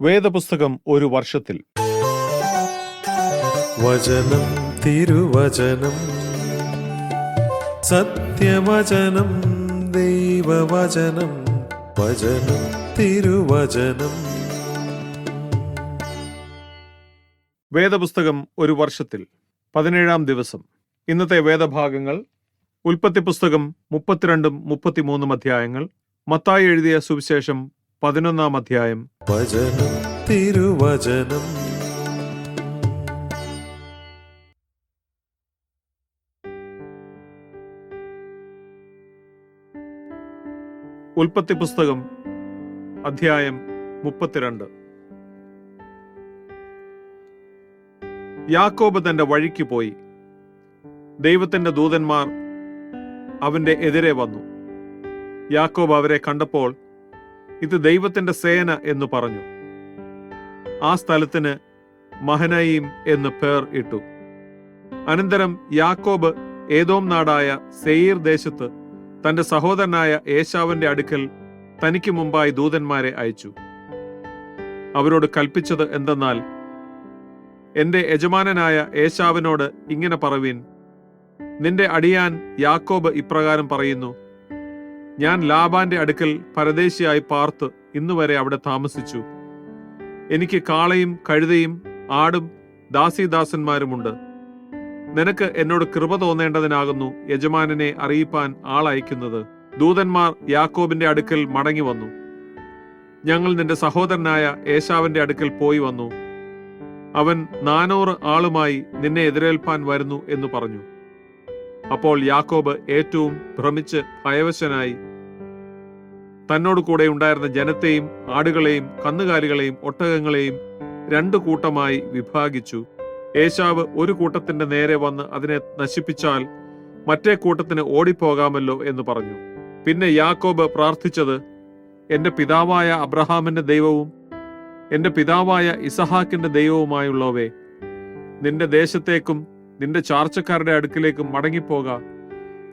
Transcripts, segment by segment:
വേദപുസ്തകം ഒരു വർഷത്തിൽ. വചനം തിരുവചനം സത്യവചനം ദൈവവചനം വചനം തിരുവചനം. വേദപുസ്തകം ഒരു വർഷത്തിൽ. പതിനേഴാം ദിവസം. ഇന്നത്തെ വേദഭാഗങ്ങൾ ഉൽപ്പത്തി പുസ്തകം മുപ്പത്തിരണ്ടും മുപ്പത്തിമൂന്നും അധ്യായങ്ങൾ മത്തായി എഴുതിയ സുവിശേഷം പതിനൊന്നാം അധ്യായം. വചനം തിരുവചനം. ഉൽപ്പത്തി പുസ്തകം അധ്യായം മുപ്പത്തിരണ്ട്. യാക്കോബ് തന്റെ വഴിക്ക് പോയി. ദൈവത്തിന്റെ ദൂതന്മാർ അവന്റെ എതിരെ വന്നു. യാക്കോബ് അവരെ കണ്ടപ്പോൾ ഇത് ദൈവത്തിന്റെ സേന എന്ന് പറഞ്ഞു. ആ സ്ഥലത്തിന് മഹനയിം എന്ന് പേർ ഇട്ടു. അനന്തരം യാക്കോബ് ഏതോം നാടായ സെയീർ ദേശത്ത് തന്റെ സഹോദരനായ ഏശാവന്റെ അടുക്കൽ തനിക്ക് മുമ്പായി ദൂതന്മാരെ അയച്ചു. അവരോട് കൽപ്പിച്ചത് എന്തെന്നാൽ എന്റെ യജമാനനായ ഏശാവിനോട് ഇങ്ങനെ പറവീൻ. നിന്റെ അടിയാൻ യാക്കോബ് ഇപ്രകാരം പറയുന്നു ഞാൻ ലാബാന്റെ അടുക്കൽ പരദേശിയായി പാർത്ത് ഇന്നുവരെ അവിടെ താമസിച്ചു. എനിക്ക് കാളയും കഴുതയും ആടും ദാസീദാസന്മാരുമുണ്ട്. നിനക്ക് എന്നോട് കൃപ തോന്നേണ്ടതിനാകുന്നു യജമാനനെ അറിയിപ്പാൻ ആളയക്കുന്നത്. ദൂതന്മാർ യാക്കോബിന്റെ അടുക്കൽ മടങ്ങി വന്നു ഞങ്ങൾ നിന്റെ സഹോദരനായ ഏശാവിന്റെ അടുക്കൽ പോയി വന്നു. അവൻ നാനൂറ് ആളുമായി നിന്നെ എതിരേൽപ്പാൻ വരുന്നു എന്ന് പറഞ്ഞു. അപ്പോൾ യാക്കോബ് ഏറ്റവും ഭ്രമിച്ച് ഭയവശനായി തന്നോട് കൂടെ ഉണ്ടായിരുന്ന ജനത്തെയും ആടുകളെയും കന്നുകാലികളെയും ഒട്ടകങ്ങളെയും രണ്ടു കൂട്ടമായി വിഭാഗിച്ചു. ഏശാവ് ഒരു കൂട്ടത്തിന്റെ നേരെ വന്ന് അതിനെ നശിപ്പിച്ചാൽ മറ്റേ കൂട്ടത്തിന് ഓടിപ്പോകാമല്ലോ എന്ന് പറഞ്ഞു. പിന്നെ യാക്കോബ് പ്രാർത്ഥിച്ചത് എന്റെ പിതാവായ അബ്രഹാമിന്റെ ദൈവവും എന്റെ പിതാവായ ഇസഹാക്കിന്റെ ദൈവവുമായുള്ളവേ നിന്റെ ദേശത്തേക്കും നിന്റെ ചാർച്ചക്കാരുടെ അടുക്കിലേക്ക് മടങ്ങിപ്പോക.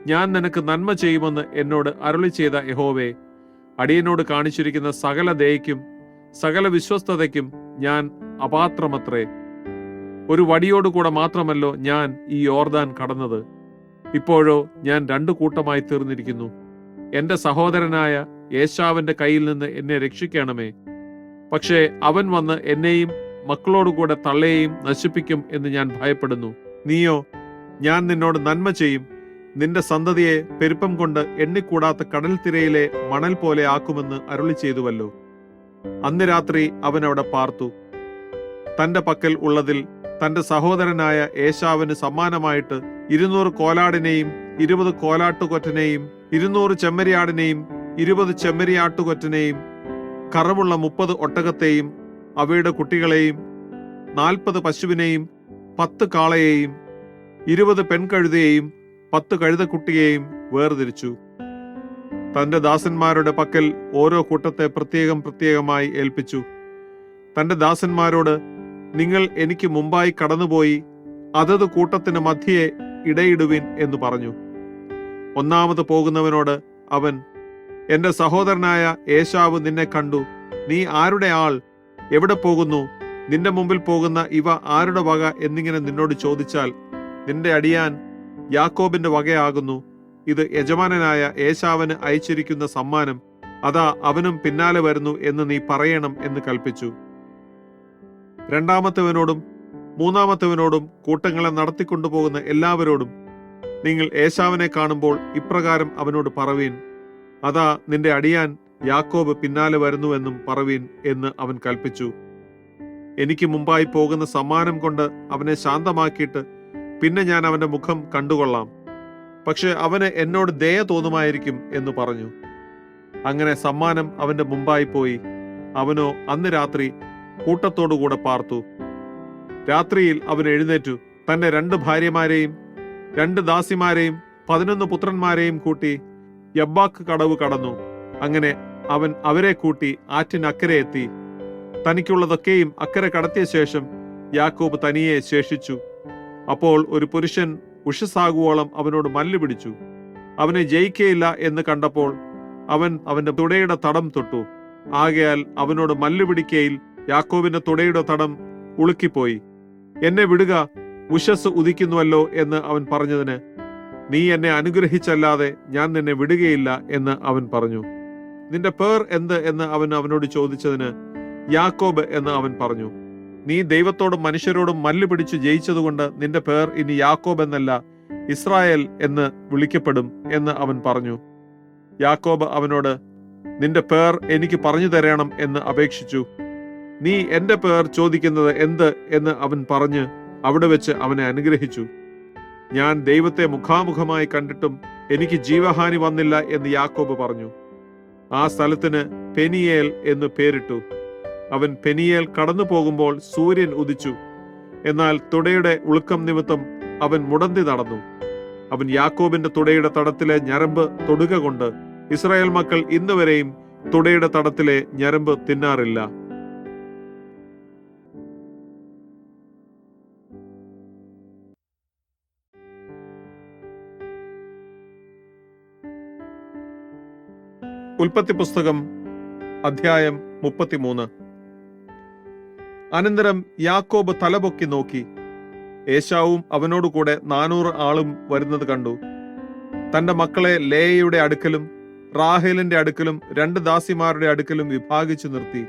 ഞാൻ നിനക്ക് നന്മ ചെയ്യുമെന്ന് എന്നോട് അരുളി ചെയ്ത യഹോവേ അടിയനോട് കാണിച്ചിരിക്കുന്ന സകല ദയയ്ക്കും സകല വിശ്വസ്തതയ്ക്കും ഞാൻ അപാത്രമത്രേ. ഒരു വടിയോടുകൂടെ മാത്രമല്ലോ ഞാൻ ഈ യോർദാൻ കടന്നത്. ഇപ്പോഴോ ഞാൻ രണ്ടു കൂട്ടമായി തീർന്നിരിക്കുന്നു. എന്റെ സഹോദരനായ യേശാവിന്റെ കയ്യിൽ നിന്ന് എന്നെ രക്ഷിക്കണമേ. പക്ഷേ അവൻ വന്ന് എന്നെയും മക്കളോടുകൂടെ തള്ളയെയും നശിപ്പിക്കും എന്ന് ഞാൻ ഭയപ്പെടുന്നു. നീയോ ഞാൻ നിന്നോട് നന്മ ചെയ്യും. നിന്റെ സന്തതിയെ പെരുപ്പം കൊണ്ട് എണ്ണിക്കൂടാത്ത കടൽ തിരയിലെ മണൽ പോലെ ആക്കുമെന്ന് അരുളി ചെയ്തുവല്ലോ അന്ന് രാത്രി അവൻ അവിടെ പാർത്തു. തന്റെ പക്കൽ ഉള്ളതിൽ തന്റെ സഹോദരനായ ഏശാവിന് സമ്മാനമായിട്ട് ഇരുന്നൂറ് കോലാടിനെയും ഇരുപത് കോലാട്ടുകൊറ്റനെയും ഇരുന്നൂറ് ചെമ്മരിയാടിനെയും ഇരുപത് ചെമ്മരിയാട്ടുകൊറ്റനെയും കറവുള്ള മുപ്പത് ഒട്ടകത്തെയും അവയുടെ കുട്ടികളെയും നാൽപ്പത് പശുവിനെയും പത്ത് കാളയെയും ഇരുപത് പെൺകഴുതയെയും പത്ത് കഴുതക്കുട്ടിയെയും വേർതിരിച്ചു. തന്റെ ദാസന്മാരുടെ പക്കൽ ഓരോ കൂട്ടത്തെ പ്രത്യേകം പ്രത്യേകമായി ഏൽപ്പിച്ചു. തന്റെ ദാസന്മാരോട് നിങ്ങൾ എനിക്ക് മുമ്പായി കടന്നുപോയി അതത് കൂട്ടത്തിന് മധ്യയെ ഇടയിടുവിൻ എന്ന് പറഞ്ഞു. ഒന്നാമത് പോകുന്നവനോട് അവൻ എന്റെ സഹോദരനായ ഏശാവ് നിന്നെ കണ്ടു. നീ ആരുടെ ആൾ? എവിടെ പോകുന്നു? നിന്റെ മുമ്പിൽ പോകുന്ന ഇവ ആരുടെ വക എന്നിങ്ങനെ നിന്നോട് ചോദിച്ചാൽ നിന്റെ അടിയാൻ യാക്കോബിന്റെ വകയാകുന്നു. ഇത് യജമാനനായ ഏശാവന് അയച്ചിരിക്കുന്ന സമ്മാനം അതാ അവനും പിന്നാലെ വരുന്നു എന്ന് നീ പറയണം എന്ന് കൽപ്പിച്ചു. രണ്ടാമത്തവനോടും മൂന്നാമത്തവനോടും കൂട്ടങ്ങളെ നടത്തിക്കൊണ്ടുപോകുന്ന എല്ലാവരോടും നിങ്ങൾ ഏശാവിനെ കാണുമ്പോൾ ഇപ്രകാരം അവനോട് പറവീൻ അതാ നിന്റെ അടിയാൻ യാക്കോബ് പിന്നാലെ വരുന്നുവെന്നും പറവീൻ എന്ന് അവൻ കൽപ്പിച്ചു. എനിക്ക് മുമ്പായി പോകുന്ന സമ്മാനം കൊണ്ട് അവനെ ശാന്തമാക്കിയിട്ട് പിന്നെ ഞാൻ അവന്റെ മുഖം കണ്ടുകൊള്ളാം. പക്ഷെ അവന് എന്നോട് ദയ തോന്നുമായിരിക്കും എന്ന് പറഞ്ഞു. അങ്ങനെ സമ്മാനം അവന്റെ മുമ്പായി പോയി. അവനോ അന്ന് രാത്രി കൂട്ടത്തോടുകൂടെ പാർത്തു. രാത്രിയിൽ അവൻ എഴുന്നേറ്റു. തന്റെ രണ്ട് ഭാര്യമാരെയും രണ്ട് ദാസിമാരെയും പതിനൊന്ന് പുത്രന്മാരെയും കൂട്ടി യബ്ബാക്ക് കടവ് കടന്നു. അങ്ങനെ അവൻ അവരെ കൂട്ടി ആറ്റിനക്കരെ എത്തി. തനിക്കുള്ളതൊക്കെയും അക്കരെ കടത്തിയ ശേഷം യാക്കോബ് തനിയെ ശേഷിച്ചു. അപ്പോൾ ഒരു പുരുഷൻ ഉഷസാകുവോളം അവനോട് മല്ലു പിടിച്ചു. അവനെ ജയിക്കയില്ല എന്ന് കണ്ടപ്പോൾ അവൻ അവന്റെ തുടയുടെ തടം തൊട്ടു. ആകയാൽ അവനോട് മല്ലു പിടിക്കയിൽ യാക്കോബിന്റെ തുടയുടെ തടം ഉളുക്കിപ്പോയി. എന്നെ വിടുക ഉഷസ് ഉദിക്കുന്നുവല്ലോ എന്ന് അവൻ പറഞ്ഞതിന് നീ എന്നെ അനുഗ്രഹിച്ചല്ലാതെ ഞാൻ നിന്നെ വിടുകയില്ല എന്ന് അവൻ പറഞ്ഞു. നിന്റെ പേർ എന്ത്? എന്ന് അവൻ അവനോട് ചോദിച്ചതിന് യാക്കോബ് എന്ന് അവൻ പറഞ്ഞു നീ ദൈവത്തോടും മനുഷ്യരോടും മല്ല് പിടിച്ച് ജയിച്ചതുകൊണ്ട് നിന്റെ പേർ ഇനി യാക്കോബ് എന്നല്ല ഇസ്രായേൽ എന്ന് വിളിക്കപ്പെടും എന്ന് അവൻ പറഞ്ഞു. യാക്കോബ് അവനോട് നിന്റെ പേർ എനിക്ക് പറഞ്ഞു തരണം എന്ന് അപേക്ഷിച്ചു. നീ എന്റെ പേർ ചോദിക്കുന്നത് എന്ത്? എന്ന് അവൻ പറഞ്ഞ് അവിടെ വെച്ച് അവനെ അനുഗ്രഹിച്ചു. ഞാൻ ദൈവത്തെ മുഖാമുഖമായി കണ്ടിട്ടും എനിക്ക് ജീവഹാനി വന്നില്ല എന്ന് യാക്കോബ് പറഞ്ഞു. ആ സ്ഥലത്തിന് പെനിയേൽ എന്ന് പേരിട്ടു. അവൻ പെനിയേൽ കടന്നു പോകുമ്പോൾ സൂര്യൻ ഉദിച്ചു. എന്നാൽ തുടയുടെ ഉളുക്കം നിമിത്തം അവൻ മുടന്തി നടന്നു. അവൻ യാക്കോബിന്റെ തുടയുടെ തടത്തിലെ ഞരമ്പ് തൊടുക കൊണ്ട് ഇസ്രായേൽ മക്കൾ ഇന്നുവരെയും തുടയുടെ തടത്തിലെ ഞരമ്പ് തിന്നാറില്ല. ഉൽപ്പത്തി പുസ്തകം അധ്യായം മുപ്പത്തിമൂന്ന്. അനന്തരം യാക്കോബ് തലപൊക്കി നോക്കി. ഏശാവും അവനോടുകൂടെ നാനൂറ് ആളും വരുന്നത് കണ്ടു. തന്റെ മക്കളെ ലേയയുടെ അടുക്കലും റാഹേലിന്റെ അടുക്കലും രണ്ട് ദാസിമാരുടെ അടുക്കലും വിഭാഗിച്ചു നിർത്തി.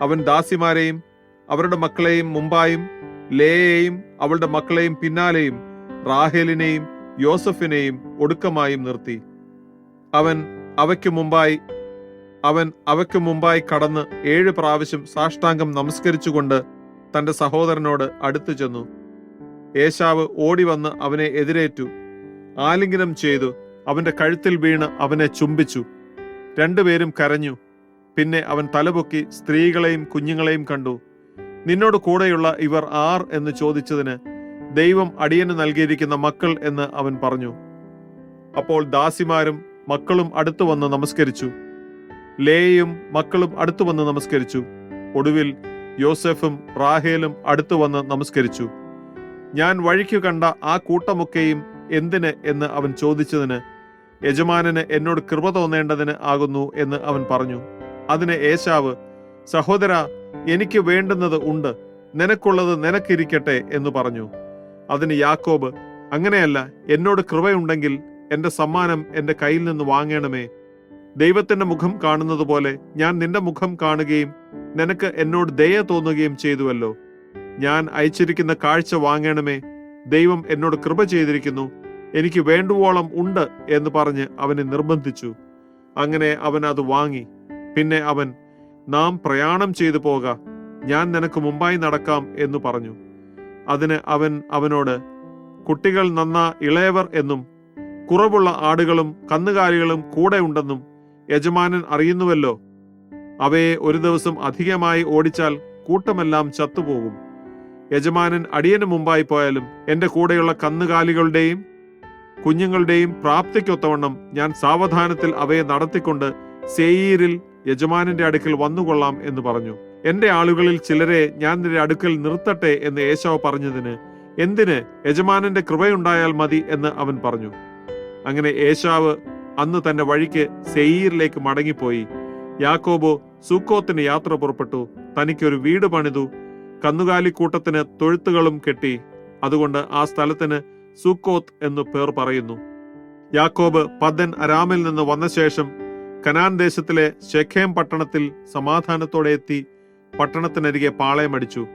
അവൻ ദാസിമാരെയും അവരുടെ മക്കളെയും മുമ്പായും ലേയെയും അവളുടെ മക്കളെയും പിന്നാലെയും റാഹേലിനെയും യോസഫിനെയും ഒടുക്കമായും നിർത്തി. അവൻ അവയ്ക്ക് മുമ്പായി അവൻ അവയ്ക്ക് മുമ്പായി കടന്ന് ഏഴ് പ്രാവശ്യം സാഷ്ടാംഗം നമസ്കരിച്ചുകൊണ്ട് തന്റെ സഹോദരനോട് അടുത്തു ചെന്നു. ഏശാവ് ഓടി വന്ന് അവനെ എതിരേറ്റു. ആലിംഗനം ചെയ്തു. അവന്റെ കഴുത്തിൽ വീണ് അവനെ ചുംബിച്ചു. രണ്ടുപേരും കരഞ്ഞു. പിന്നെ അവൻ തലപൊക്കി സ്ത്രീകളെയും കുഞ്ഞുങ്ങളെയും കണ്ടു. നിന്നോട് കൂടെയുള്ള ഇവർ ആർ എന്ന് ചോദിച്ചതിന് ദൈവം അടിയന് നൽകിയിരിക്കുന്ന മക്കൾ എന്ന് അവൻ പറഞ്ഞു. അപ്പോൾ ദാസിമാരും മക്കളും അടുത്തു വന്ന് നമസ്കരിച്ചു. ലേയും മക്കളും അടുത്തു വന്ന് നമസ്കരിച്ചു. ഒടുവിൽ യോസെഫും റാഹേലും അടുത്തു വന്ന് നമസ്കരിച്ചു. ഞാൻ വഴിക്കു കണ്ട ആ കൂട്ടമൊക്കെയും എന്തിന് എന്ന് അവൻ ചോദിച്ചതിന് യജമാനന് എന്നോട് കൃപ തോന്നേണ്ടതിന് ആകുന്നു എന്ന് അവൻ പറഞ്ഞു. അതിന് ഏശാവ് സഹോദര എനിക്ക് വേണ്ടുന്നത് ഉണ്ട്. നിനക്കുള്ളത് നിനക്കിരിക്കട്ടെ എന്ന് പറഞ്ഞു. അതിന് യാക്കോബ് അങ്ങനെയല്ല എന്നോട് കൃപയുണ്ടെങ്കിൽ എന്റെ സമ്മാനം എന്റെ കയ്യിൽ നിന്ന് വാങ്ങണമേ. ദൈവത്തിന്റെ മുഖം കാണുന്നത് പോലെ ഞാൻ നിന്റെ മുഖം കാണുകയും നിനക്ക് എന്നോട് ദയ തോന്നുകയും ചെയ്തുവല്ലോ. ഞാൻ അയച്ചിരിക്കുന്ന കാഴ്ച വാങ്ങണമേ. ദൈവം എന്നോട് കൃപ ചെയ്തിരിക്കുന്നു. എനിക്ക് വേണ്ടുവോളം ഉണ്ട് എന്ന് പറഞ്ഞ് അവനെ നിർബന്ധിച്ചു. അങ്ങനെ അവൻ അത് വാങ്ങി. പിന്നെ അവൻ നാം പ്രയാണം ചെയ്തു പോക. ഞാൻ നിനക്ക് മുമ്പായി നടക്കാം എന്ന് പറഞ്ഞു. അതിന് അവൻ അവനോട് കുട്ടികൾ നന്ന ഇളയവർ എന്നും കുറവുള്ള ആടുകളും കന്നുകാലികളും കൂടെ ഉണ്ടെന്നും യജമാനൻ അറിയുന്നുവല്ലോ. അവയെ ഒരു ദിവസം അധികമായി ഓടിച്ചാൽ കൂട്ടമെല്ലാം ചത്തുപോകും. യജമാനൻ അടിയന് മുമ്പായി പോയാലും എന്റെ കൂടെയുള്ള കന്നുകാലികളുടെയും കുഞ്ഞുങ്ങളുടെയും പ്രാപ്തിക്കൊത്തവണ്ണം ഞാൻ സാവധാനത്തിൽ അവയെ നടത്തിക്കൊണ്ട് സേയീരിൽ യജമാനന്റെ അടുക്കൽ വന്നുകൊള്ളാം എന്ന് പറഞ്ഞു. എന്റെ ആളുകളിൽ ചിലരെ ഞാൻ നിന്റെ അടുക്കൽ നിർത്തട്ടെ എന്ന് ഏശാവ് പറഞ്ഞതിന് എന്തിന് യജമാനന്റെ കൃപയുണ്ടായാൽ മതി എന്ന് അവൻ പറഞ്ഞു. അങ്ങനെ ഏശാവ് അന്ന് തന്റെ വഴിക്ക് സെയ്യീറിലേക്ക് മടങ്ങിപ്പോയി. യാക്കോബോ സുക്കോത്തിന് യാത്ര പുറപ്പെട്ടു. തനിക്കൊരു വീട് പണിതു. കന്നുകാലിക്കൂട്ടത്തിന് തൊഴുത്തുകളും കെട്ടി. അതുകൊണ്ട് ആ സ്ഥലത്തിന് സുക്കോത്ത് എന്നു പേർ പറയുന്നു. യാക്കോബ് പദൻ അരാമിൽ നിന്ന് വന്ന ശേഷം കനാൻ ദേശത്തിലെ ഷെഖേം പട്ടണത്തിൽ സമാധാനത്തോടെ എത്തി പട്ടണത്തിനരികെ പാളയമടിച്ചു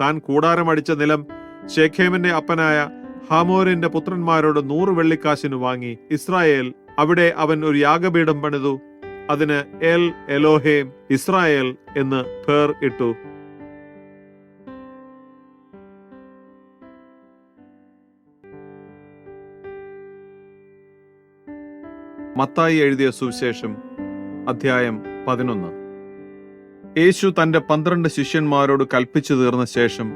താൻ കൂടാരമടിച്ച നിലം ഷെഖേമിന്റെ അപ്പനായ ഹാമോരിന്റെ പുത്രന്മാരോട് നൂറ് വെള്ളിക്കാശിനു വാങ്ങി. ഇസ്രായേൽ അവിടെ അവൻ ഒരു യാഗപീഠം പണിതു. അതിന് എൽ എലോഹേം ഇസ്രായേൽ എന്ന് പേർ ഇട്ടു. മത്തായി എഴുതിയ സുവിശേഷം അധ്യായം പതിനൊന്ന്. യേശു തന്റെ പന്ത്രണ്ട് ശിഷ്യന്മാരോട് കൽപ്പിച്ചു തീർന്ന ശേഷം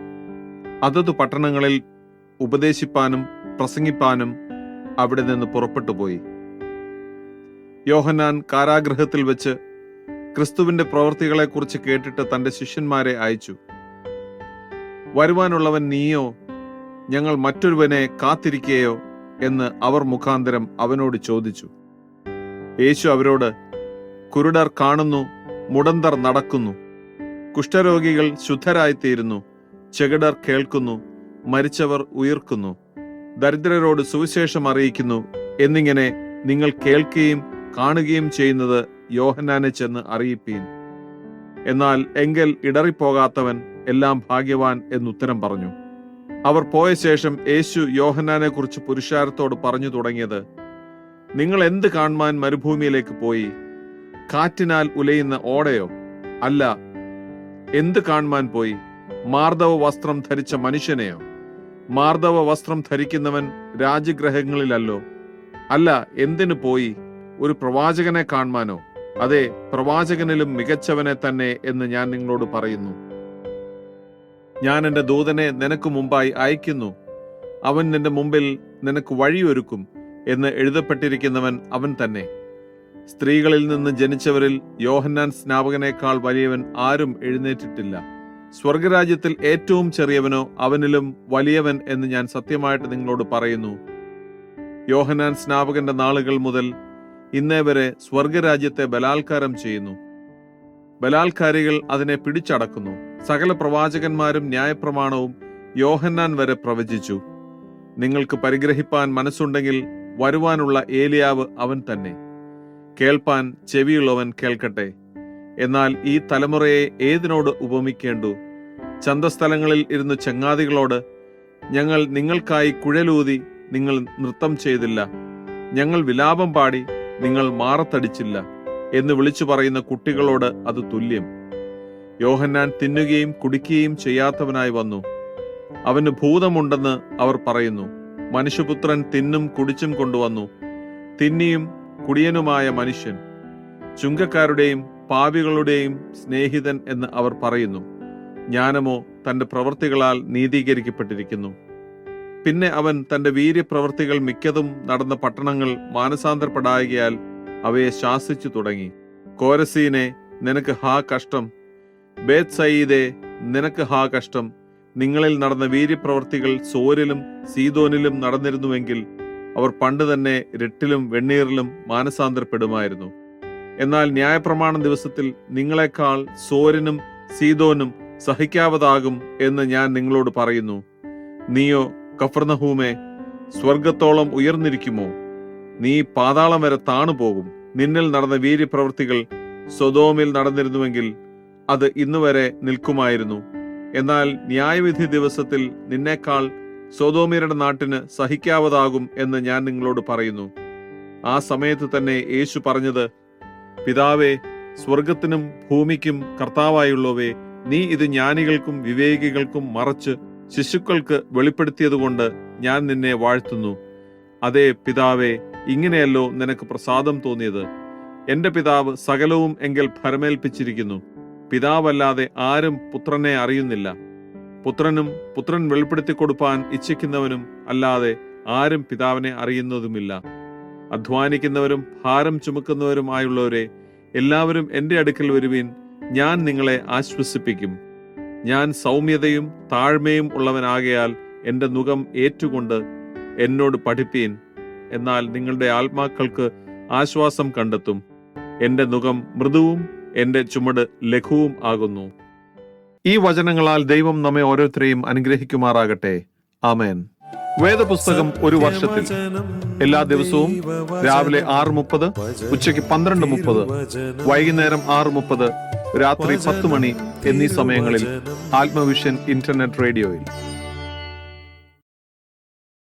അതത് പട്ടണങ്ങളിൽ ഉപദേശിപ്പാനും പ്രസംഗിപ്പാനും അവിടെ നിന്ന് പുറപ്പെട്ടു പോയി യോഹന്നാൻ കാരാഗ്രഹത്തിൽ വെച്ച് ക്രിസ്തുവിന്റെ പ്രവൃത്തികളെക്കുറിച്ച് കേട്ടിട്ട് തന്റെ ശിഷ്യന്മാരെ അയച്ചു. വരുവാനുള്ളവൻ നീയോ? ഞങ്ങൾ മറ്റൊരുവനെ കാത്തിരിക്കുകയോ എന്ന് അവർ മുഖാന്തരം അവനോട് ചോദിച്ചു. യേശു അവരോട് കുരുടർ കാണുന്നു മുടന്തർ നടക്കുന്നു. കുഷ്ഠരോഗികൾ ശുദ്ധരായിത്തീരുന്നു ചെകിടർ കേൾക്കുന്നു മരിച്ചവർ ഉയർക്കുന്നു. ദരിദ്രരോട് സുവിശേഷം അറിയിക്കുന്നു എന്നിങ്ങനെ നിങ്ങൾ കേൾക്കുകയും കാണുകയും ചെയ്യുന്നത് യോഹന്നാനെ ചെന്ന് അറിയിപ്പീൻ. എന്നാൽ എങ്കിൽ ഇടറിപ്പോകാത്തവൻ എല്ലാം ഭാഗ്യവാൻ എന്നുത്തരം പറഞ്ഞു. അവർ പോയ ശേഷം യേശു യോഹന്നാനെ കുറിച്ച് പുരുഷാരത്തോട് പറഞ്ഞു തുടങ്ങിയത് നിങ്ങൾ എന്ത് കാണുവാൻ മരുഭൂമിയിലേക്ക് പോയി? കാറ്റിനാൽ ഉലയുന്ന ഓടയോ? അല്ല എന്ത് കാണുവാൻ പോയി? മാർദവ വസ്ത്രം ധരിച്ച മനുഷ്യനെയോ? മാർദവ വസ്ത്രം ധരിക്കുന്നവൻ രാജഗ്രഹങ്ങളിലല്ലോ അല്ല എന്തിനു പോയി? ഒരു പ്രവാചകനെ കാണുവാനോ? അതെ പ്രവാചകനിലും മികച്ചവനെ തന്നെ എന്ന് ഞാൻ നിങ്ങളോട് പറയുന്നു. ഞാൻ എന്റെ ദൂതനെ നിനക്ക് മുമ്പായി അയക്കുന്നു അവൻ നിന്റെ മുമ്പിൽ നിനക്ക് വഴിയൊരുക്കും എന്ന് എഴുതപ്പെട്ടിരിക്കുന്നവൻ അവൻ തന്നെ. സ്ത്രീകളിൽ നിന്ന് ജനിച്ചവരിൽ യോഹന്നാൻ സ്നാപകനേക്കാൾ വലിയവൻ ആരും എഴുന്നേറ്റിട്ടില്ല. സ്വർഗരാജ്യത്തിൽ ഏറ്റവും ചെറിയവനോ അവനിലും വലിയവൻ എന്ന് ഞാൻ സത്യമായിട്ട് നിങ്ങളോട് പറയുന്നു. യോഹനാൻ സ്നാപകന്റെ നാളുകൾ മുതൽ ഇന്നേ വരെ സ്വർഗരാജ്യത്തെ ബലാത്കാരം ചെയ്യുന്നു. ബലാത്കാരികൾ അതിനെ പിടിച്ചടക്കുന്നു. സകല പ്രവാചകന്മാരും ന്യായപ്രമാണവും യോഹന്നാൻ വരെ പ്രവചിച്ചു. നിങ്ങൾക്ക് പരിഗ്രഹിപ്പാൻ മനസ്സുണ്ടെങ്കിൽ വരുവാനുള്ള ഏലിയാവ് അവൻ തന്നെ. കേൾപ്പാൻ ചെവിയുള്ളവൻ കേൾക്കട്ടെ. എന്നാൽ ഈ തലമുറയെ ഏതിനോട് ഉപമിക്കേണ്ടു? ചന്തസ്ഥലങ്ങളിൽ ഇരുന്ന് ചങ്ങാതികളോട് ഞങ്ങൾ നിങ്ങൾക്കായി കുഴലൂതി നിങ്ങൾ നൃത്തം ചെയ്തില്ല. ഞങ്ങൾ വിലാപം പാടി നിങ്ങൾ മാറത്തടിച്ചില്ല എന്ന് വിളിച്ചു പറയുന്ന കുട്ടികളോട് അത് തുല്യം. യോഹന്നാൻ തിന്നുകയും കുടിക്കുകയും ചെയ്യാത്തവനായി വന്നു. അവന് ഭൂതമുണ്ടെന്ന് അവർ പറയുന്നു. മനുഷ്യപുത്രൻ തിന്നും കുടിച്ചും കൊണ്ടുവന്നു. തിന്നിയും കുടിയനുമായ മനുഷ്യൻ. ചുങ്കക്കാരുടെയും പാവികളുടെയും സ്നേഹിതൻ എന്ന് അവർ പറയുന്നു. ജ്ഞാനമോ തന്റെ പ്രവൃത്തികളാൽ നീതീകരിക്കപ്പെട്ടിരിക്കുന്നു. പിന്നെ അവൻ തന്റെ വീര്യപ്രവൃത്തികൾ മിക്കതും നടന്ന പട്ടണങ്ങൾ മാനസാന്തരപ്പെടായകയാൽ അവയെ ശാസിച്ചു തുടങ്ങി. കോരസീനെ നിനക്ക് ഹാ കഷ്ടം. ബേത് സയീദെ നിനക്ക് ഹാ കഷ്ടം. നിങ്ങളിൽ നടന്ന വീര്യപ്രവർത്തികൾ സോരിലും സീതോനിലും നടന്നിരുന്നുവെങ്കിൽ അവർ പണ്ട് തന്നെ രട്ടിലും വെണ്ണീറിലും മാനസാന്തരപ്പെടുമായിരുന്നു. എന്നാൽ ന്യായപ്രമാണ ദിവസത്തിൽ നിങ്ങളെക്കാൾ സോരനും സീതോനും സഹിക്കാവതാകും എന്ന് ഞാൻ നിങ്ങളോട് പറയുന്നു. നീയോ കഫർനഹൂമേ സ്വർഗത്തോളം ഉയർന്നിരിക്കുമോ? നീ പാതാളം വരെ താണുപോകും. നിന്നിൽ നടന്ന വീര്യപ്രവൃത്തികൾ സ്വതോമിൽ നടന്നിരുന്നുവെങ്കിൽ അത് ഇന്നുവരെ നിൽക്കുമായിരുന്നു. എന്നാൽ ന്യായവിധി ദിവസത്തിൽ നിന്നേക്കാൾ സ്വതോമിയരുടെ നാട്ടിന് സഹിക്കാവതാകും എന്ന് ഞാൻ നിങ്ങളോട് പറയുന്നു. ആ സമയത്ത് തന്നെ യേശു പറഞ്ഞത് പിതാവേ സ്വർഗത്തിനും ഭൂമിക്കും കർത്താവായുള്ളവേ നീ ഇത് ജ്ഞാനികൾക്കും വിവേകികൾക്കും മറച്ച് ശിശുക്കൾക്ക് വെളിപ്പെടുത്തിയതുകൊണ്ട് ഞാൻ നിന്നെ വാഴ്ത്തുന്നു. അതേ പിതാവേ ഇങ്ങനെയല്ലോ നിനക്ക് പ്രസാദം തോന്നിയത്. എന്റെ പിതാവ് സകലവും എങ്കിൽ ഭരമേൽപ്പിച്ചിരിക്കുന്നു. പിതാവല്ലാതെ ആരും പുത്രനെ അറിയുന്നില്ല. പുത്രനും പുത്രൻ വെളിപ്പെടുത്തി കൊടുപ്പാൻ ഇച്ഛിക്കുന്നവനും അല്ലാതെ ആരും പിതാവിനെ അറിയുന്നതുമില്ല. അധ്വാനിക്കുന്നവരും ഭാരം ചുമക്കുന്നവരുമായുള്ളവരെ എല്ലാവരും എന്റെ അടുക്കൽ വരുവീൻ. ഞാൻ നിങ്ങളെ ആശ്വസിപ്പിക്കും. ഞാൻ സൗമ്യതയും താഴ്മയും ഉള്ളവനാകയാൽ എന്റെ മുഖം ഏറ്റുകൊണ്ട് എന്നോട് പഠിപ്പീൻ. എന്നാൽ നിങ്ങളുടെ ആത്മാക്കൾക്ക് ആശ്വാസം കണ്ടെത്തും. എന്റെ മുഖം മൃദുവും എന്റെ ചുമട് ലഘുവും ആകുന്നു. ഈ വചനങ്ങളാൽ ദൈവം നമ്മെ ഓരോരുത്തരെയും അനുഗ്രഹിക്കുമാറാകട്ടെ. ആമേൻ. വേദപുസ്തകം ഒരു വർഷത്തിൽ. എല്ലാ ദിവസവും രാവിലെ ആറ് മുപ്പത് ഉച്ചയ്ക്ക് പന്ത്രണ്ട് മുപ്പത് വൈകുന്നേരം ആറ് മുപ്പത് രാത്രി പത്ത് മണി എന്നീ സമയങ്ങളിൽ ആത്മവിഷൻ ഇന്റർനെറ്റ് റേഡിയോയിൽ.